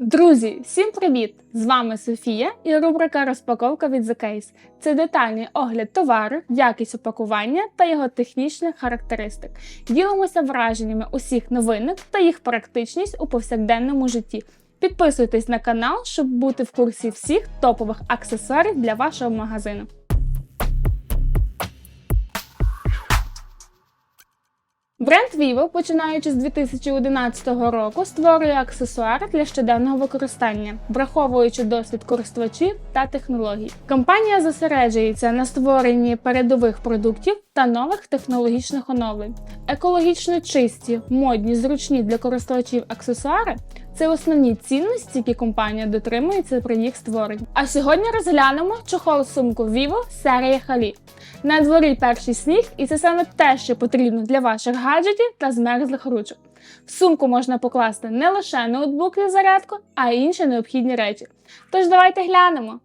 Друзі, всім привіт! З вами Софія і рубрика Розпаковка від The Case. Це детальний огляд товару, якість упакування та його технічних характеристик. Ділимося враженнями усіх новинок та їх практичність у повсякденному житті. Підписуйтесь на канал, щоб бути в курсі всіх топових аксесуарів для вашого магазину. Бренд Vivo, починаючи з 2011 року, створює аксесуари для щоденного використання, враховуючи досвід користувачів та технологій. Компанія зосереджується на створенні передових продуктів та нових технологічних оновлень. Екологічно чисті, модні, зручні для користувачів аксесуари це основні цінності, які компанія дотримується при їх створенні. А сьогодні розглянемо чохол сумку Vivo серії Халі. На дворі перший сніг, і це саме те, що потрібно для ваших гаджетів та змерзлих ручок. В сумку можна покласти не лише ноутбук і зарядку, а й інші необхідні речі. Тож давайте глянемо.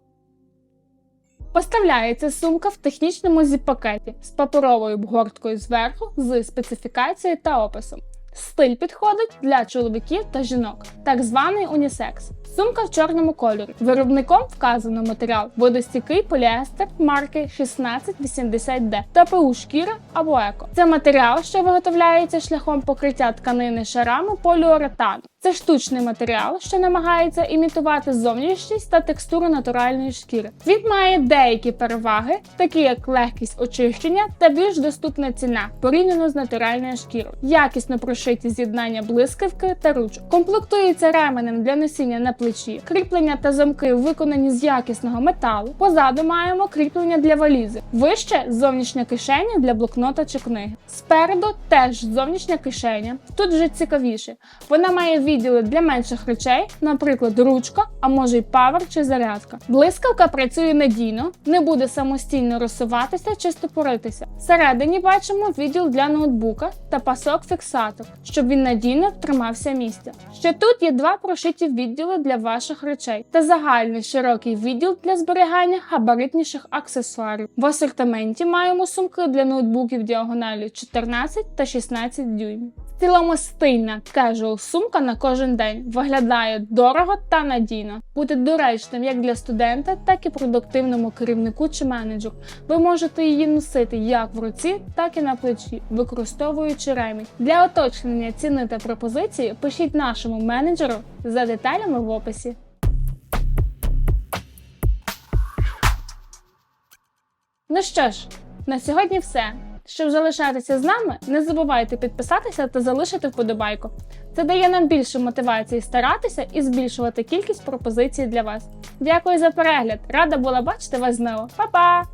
Поставляється сумка в технічному зіп-пакеті з паперовою обгорткою зверху з специфікацією та описом. Стиль підходить для чоловіків та жінок, так званий унісекс. Сумка в чорному кольорі. Виробником вказано матеріал водостійкий поліестер марки 1680D та ПУ шкіра або еко. Це матеріал, що виготовляється шляхом покриття тканини шарами поліуретану. Це штучний матеріал, що намагається імітувати зовнішність та текстуру натуральної шкіри. Він має деякі переваги, такі як легкість очищення та більш доступна ціна порівняно з натуральною шкірою, якісно прошиті з'єднання блискавки та ручок. Комплектується ременем для носіння на плечі, кріплення та замки виконані з якісного металу. Позаду маємо кріплення для валізи. Вище зовнішня кишеня для блокнота чи книги. Спереду теж зовнішня кишеня. Тут вже цікавіше. Вона має відділи для менших речей, наприклад, ручка, а може й павер чи зарядка. Блискавка працює надійно, не буде самостійно розсуватися чи стопоритися. Всередині бачимо відділ для ноутбука та пасок-фіксатор, щоб він надійно тримався місця. Ще тут є два прошиті відділи для ваших речей та загальний широкий відділ для зберігання габаритніших аксесуарів. В асортименті маємо сумки для ноутбуків діагоналю 14 та 16 дюймів. В цілому стильна кежуал сумка на кожен день виглядає дорого та надійно. Буде доречним як для студента, так і продуктивному керівнику чи менеджеру. Ви можете її носити як в руці, так і на плечі, використовуючи ремінь. Для уточнення ціни та пропозиції пишіть нашому менеджеру за деталями в описі. Ну що ж, на сьогодні все. Щоб залишатися з нами, не забувайте підписатися та залишити вподобайку. Це дає нам більше мотивації старатися і збільшувати кількість пропозицій для вас. Дякую за перегляд! Рада була бачити вас знову. Па-па!